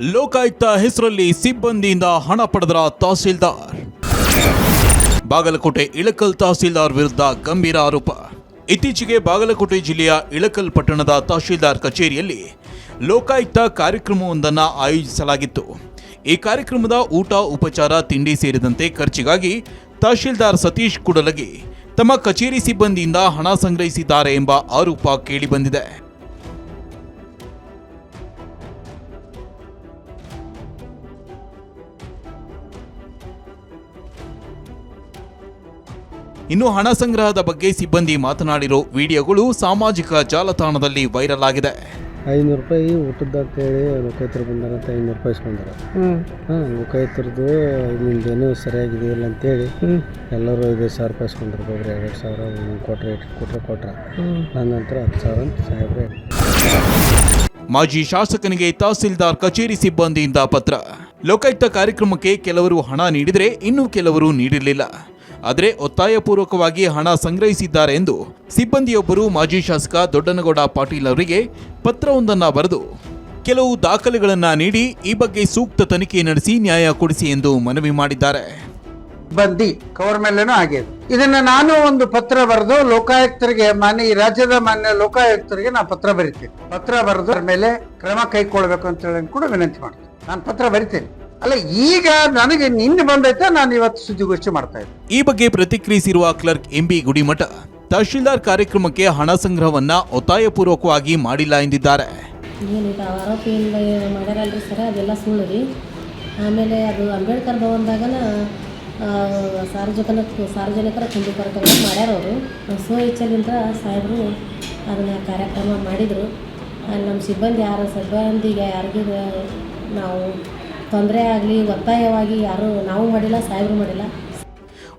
ಲೋಕಾಯುಕ್ತ ಹೆಸರಲ್ಲಿ ಸಿಬ್ಬಂದಿಯಿಂದ ಹಣ ಪಡೆದರ ತಹಸೀಲ್ದಾರ್. ಬಾಗಲಕೋಟೆ ಇಳಕಲ್ ತಹಸೀಲ್ದಾರ್ ವಿರುದ್ಧ ಗಂಭೀರ ಆರೋಪ. ಇತ್ತೀಚೆಗೆ ಬಾಗಲಕೋಟೆ ಜಿಲ್ಲೆಯ ಇಳಕಲ್ ಪಟ್ಟಣದ ತಹಶೀಲ್ದಾರ್ ಕಚೇರಿಯಲ್ಲಿ ಲೋಕಾಯುಕ್ತ ಕಾರ್ಯಕ್ರಮವೊಂದನ್ನು ಆಯೋಜಿಸಲಾಗಿತ್ತು. ಈ ಕಾರ್ಯಕ್ರಮದ ಊಟ, ಉಪಚಾರ, ತಿಂಡಿ ಸೇರಿದಂತೆ ಖರ್ಚಿಗಾಗಿ ತಹಶೀಲ್ದಾರ್ ಸತೀಶ್ ಕುಡಲಗಿ ತಮ್ಮ ಕಚೇರಿ ಸಿಬ್ಬಂದಿಯಿಂದ ಹಣ ಸಂಗ್ರಹಿಸಿದ್ದಾರೆ ಎಂಬ ಆರೋಪ ಕೇಳಿಬಂದಿದೆ. ಇನ್ನು ಹಣ ಸಂಗ್ರಹದ ಬಗ್ಗೆ ಸಿಬ್ಬಂದಿ ಮಾತನಾಡಿರೋ ವಿಡಿಯೋಗಳು ಸಾಮಾಜಿಕ ಜಾಲತಾಣದಲ್ಲಿ ವೈರಲ್ ಆಗಿದೆ. ಐನೂರು ರೂಪಾಯಿ ಊಟದ ಅಂತೇಳಿ ಲೋಕಾಯುತರು ಬಂದಾರ ಅಂತ ಐನೂರು ರೂಪಾಯಿ ಇಸ್ಕೊಂಡಾರ. ಹಾಂ ಲೋಕಾಯುತರದ್ದು ನಿಮ್ದೇನು ಸರಿಯಾಗಿದೆ ಇಲ್ಲ ಅಂತೇಳಿ ಎಲ್ಲರೂ ಐದು ಸಾವಿರ ರೂಪಾಯಿ ಇಸ್ಕೊಂಡ್ರು ಒಬ್ಬರು ಎರಡು ಸಾವಿರ ಒಂದು ಕೊಟ್ರೆ ಕೊಟ್ರೆ ಕೊಟ್ರ. ನನ್ನ ನಂತರ ಹತ್ತು ಸಾವಿರ ಅಂತ ಸಾಹೇಬ್ರೆ. ಮಾಜಿ ಶಾಸಕನಿಗೆ ತಹಸೀಲ್ದಾರ್ ಕಚೇರಿ ಸಿಬ್ಬಂದಿಯಿಂದ ಪತ್ರ. ಲೋಕಾಯುಕ್ತ ಕಾರ್ಯಕ್ರಮಕ್ಕೆ ಕೆಲವರು ಹಣ ನೀಡಿದರೆ ಇನ್ನು ಕೆಲವರು ನೀಡಿರಲಿಲ್ಲ. ಆದರೆ ಒತ್ತಾಯಪೂರ್ವಕವಾಗಿ ಹಣ ಸಂಗ್ರಹಿಸಿದ್ದಾರೆ ಎಂದು ಸಿಬ್ಬಂದಿಯೊಬ್ಬರು ಮಾಜಿ ಶಾಸಕ ದೊಡ್ಡನಗೌಡ ಪಾಟೀಲ್ ಅವರಿಗೆ ಪತ್ರವೊಂದನ್ನು ಬರೆದು, ಕೆಲವು ದಾಖಲೆಗಳನ್ನು ನೀಡಿ ಈ ಬಗ್ಗೆ ಸೂಕ್ತ ತನಿಖೆ ನಡೆಸಿ ನ್ಯಾಯ ಕೊಡಿಸಿ ಎಂದು ಮನವಿ ಮಾಡಿದ್ದಾರೆ. ಸಿಬ್ಬಂದಿ ಕವರ್ ಮೇಲೇನೂ ಆಗಿದೆ ಇದನ್ನ ನಾನು ಒಂದು ಪತ್ರ ಬರೆದು ಲೋಕಾಯುಕ್ತರಿಗೆ, ಮಾನ್ಯ ಈ ರಾಜ್ಯದ ಮಾನ್ಯ ಲೋಕಾಯುಕ್ತರಿಗೆ ನಾನು ಪತ್ರ ಬರಿತೀನಿ. ಪತ್ರ ಬರೆದು ಮೇಲೆ ಕ್ರಮ ಕೈಕೊಳ್ಬೇಕು ಅಂತ ಹೇಳಿ ಕೂಡ ವಿನಂತಿ ಮಾಡ್ತೀನಿ. ನಾನು ಪತ್ರ ಬರಿತೀನಿ. ಅಲ್ಲ ಈಗ ನನಗೆ ನಿನ್ನೆ ಬಂದೈತೆ ನಾನು ಇವತ್ತು ಸುದ್ದಿಗೋಷ್ಠಿ ಮಾಡ್ತಾ ಇದ್ದೆ. ಈ ಬಗ್ಗೆ ಪ್ರತಿಕ್ರಿಯಿಸಿರುವ ಕ್ಲರ್ಕ್ ಎಂಬಿ ಗುಡಿಮಠ ತಹಶೀಲ್ದಾರ್ ಕಾರ್ಯಕ್ರಮಕ್ಕೆ ಹಣ ಸಂಗ್ರಹವನ್ನ ಒತ್ತಾಯಪೂರ್ವಕವಾಗಿ ಮಾಡಿಲ್ಲ ಎಂದಿದ್ದಾರೆ. ಏನು ಇದು ಆರೋಪಿಯಿಂದ ಮಾಡ್ಯಾರಲ್ರಿ ಸರ್? ಅದೆಲ್ಲ ಸುಳ್ಳು ರೀ. ಆಮೇಲೆ ಅದು ಅಂಬೇಡ್ಕರ್ ಭವನದಾಗನ ಸಾರ್ವಜನ ಸಾರ್ವಜನಿಕರ ಕುಂದುಕೊರತೆಗಳು ಮಾಡ್ಯಾರ ಅವರು. ಸ್ವ ಇಚ್ಛೆಲಿಂದ ಸಾಹೇಬರು ಅದನ್ನು ಕಾರ್ಯಕ್ರಮ ಮಾಡಿದರು. ಅಲ್ಲಿ ನಮ್ಮ ಸಿಬ್ಬಂದಿ ಯಾರು? ಸಿಬ್ಬಂದಿಗೆ ಯಾರಿಗೂ ನಾವು ತೊಂದರೆ ಆಗಲಿ, ಒತ್ತಾಯವಾಗಿ ಯಾರು ನಾವು ಮಾಡಿಲ್ಲ, ಸಾಹೇಬರು ಮಾಡಿಲ್ಲ.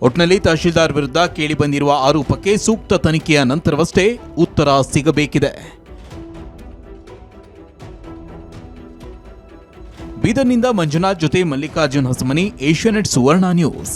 ಒಟ್ನಲ್ಲಿ ತಹಶೀಲ್ದಾರ್ ವಿರುದ್ಧ ಕೇಳಿಬಂದಿರುವ ಆರೋಪಕ್ಕೆ ಸೂಕ್ತ ತನಿಖೆಯ ನಂತರವಷ್ಟೇ ಉತ್ತರ ಸಿಗಬೇಕಿದೆ. ಬೀದರ್ನಿಂದ ಮಂಜುನಾಥ್ ಜೊತೆ Mallikarjun Hasamani Asianet Suvarna news.